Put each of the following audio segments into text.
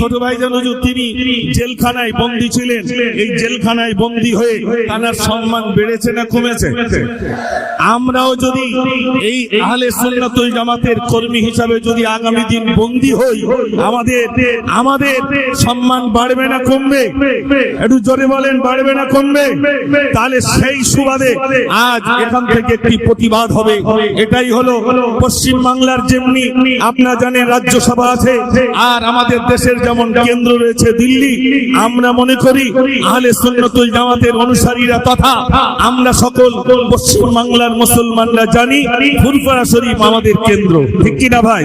ছোট ভাই জানো তিনি জেলখানায় বন্দী ছিলেন। এই জেলখানায় বন্দী হয়ে তার সম্মান বেড়েছে না কমেছে? আমরাও যদি এই আহলে সুন্নাতুল জামাতের কর্মী হিসাবে যদি আগামী দিন বন্দী হই, আমাদের আমাদের সম্মান বাড়বে না কমবে? একটু জোরে বলেন, বাড়বে না কমবে? তাহলে সেই সুবাদে আজ এখান থেকে একটি প্রতিবাদ হবে। এটাই হলো পশ্চিম বাংলার যেমনি, আপনারা জানেন রাজ্যসভা আছে, আর আমাদের দেশের যেমন কেন্দ্র রয়েছে দিল্লি, আমরা মনে করি আহলে সুন্নতুল জামাতের অনুসারীরা তথা আমরা সকল পশ্চিম বাংলার মুসলমানরা জানি ফুলপাড়া শরীফ আমাদের কেন্দ্র। ঠিক কিনা ভাই?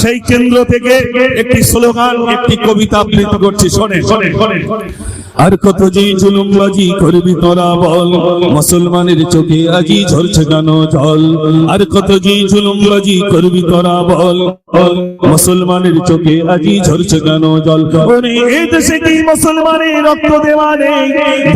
সেই কেন্দ্র থেকে একটি স্লোগান, একটি কবিতা আবৃত্তি করছি শোনে শোনে শোনে আর কত যে জুলুমবাজি করবি তোরা বল। মুসলমানের চোখে আজি ঝরছে কেন জল? আর কত যে জুলুমবাজি করবি তোরা বল। মুসলমানের চোখে আজি ঝরছে কেন জল? এই দেশে কি মুসলমানের রক্ত দেওয়া নেই?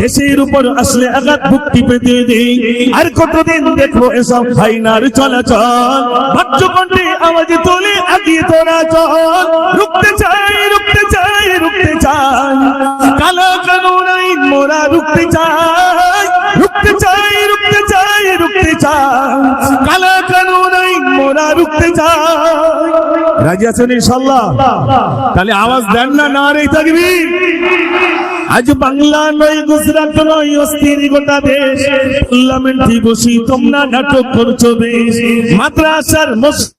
দেশের উপর আসলে আঘাত ভুক্তি পেতে দেই আর কতদিন দেখব এসব ফাইনার চলাচল? ভাজ্য কণ্ঠে আওয়াজ তোলে আগিয়ে তোরা চাই রুখতে চাই, রুখতে রুখতে চাই চাই চাই চাই। মোরা চাই। রাজি আছেন ইনশাল্লাহ তাহলে আওয়াজ দেন না না রে থাকবি আজ বাংলা নয়, গুজরাট নয়, অস্থির গোটা দেশ। পার্লামেন্টে বসি তোমরা নাটক করছ বেশ। মাদ্রাসার মসজিদে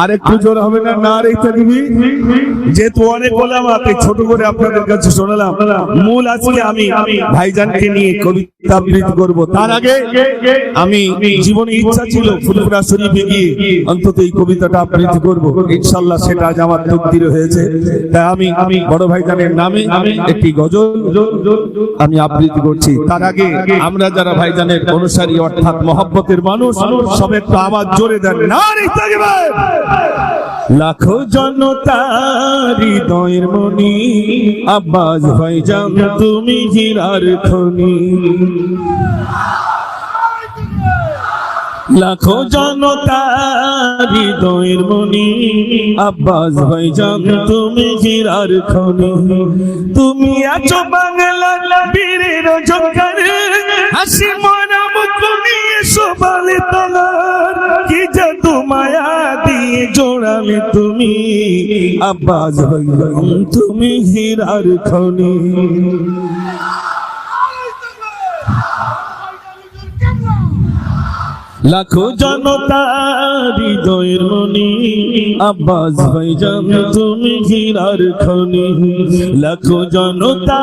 আর একটু জোর হবে না না রে দিবি যেহেতু অনেক বললাম আপনি ছোট করে আপনাদের কাছে শোনালাম, মূল আজকে আমি ভাইজানকে নিয়ে কবিতা আবৃত্তি করব। তার আগে আমি জীবনে ইচ্ছা ছিল ফুলপুরা শরীফে গিয়ে অন্তত এই কবিতাটা আবৃত্তি করব। ইনশাল্লাহ সেটা আজ আমার তকদির হয়েছে। তাই আমি বড় ভাইজানের নামে একটি গজল আমি আবৃত্তি করছি। তার আগে আমরা যারা ভাইজানের অনুসারী অর্থাৎ মহব্বতের মানুষ সব একটু আওয়াজ জোরে দেন। না রে তাকবীর! লাখো জনতা হৃদয়ের মনি, আব্বাস ভাইজান তুমি জিরার খনি। লাখো জনতা হৃদয়ের মনি, আব্বাস ভাইজান তুমি জিরার খনি। তুমি আছো বাংলা বীরের জঙ্কারে হাসি জোড়ালে তুমি, আব্বাস ভাইজান, তুমি হীরার খনি। লাখো জনতা হৃদয়ের মনি, আব্বাস ভাইজান, তুমি হীরার খনি। লাখো জনতা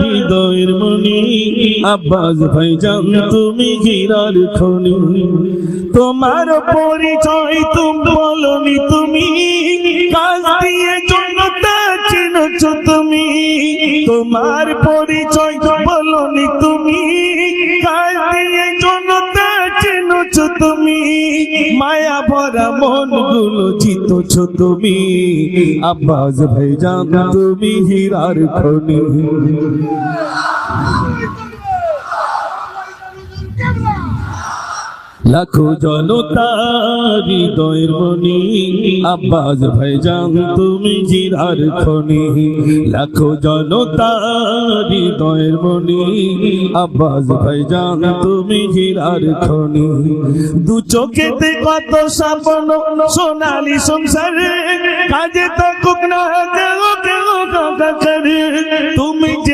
হৃদয়ের মনি, আব্বাস ভাইজান, তুমি হীরার খনি। তোমার পরিচয় তুমি বলনি তুমি। কাজ দিয়ে জনতা চিনছ তুমি। তোমার পরিচয় বলনি তুমি। কাজ দিয়ে জনতা চিনছ তুমি। মায়া ভরা মনগুলো জিতছ তুমি। আব্বাস ভাইজান, তুমি হীরার খনি। লাখো জনতা হৃদয়ের মনি আব্বাস ভাইজান, তুমি জিরার খনি। লাখো জনতা হৃদয়ের মনি আব্বাস ভাইজান, তুমি জিরার খনি। দু চোখেতে কত স্বপ্ন, সোনালি সংসারে। কাজে তো কুকনা যে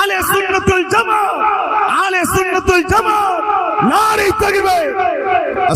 আলে সুন্নতুল জামাত আলে সুন্নতুল জামাত নারী তাকবীর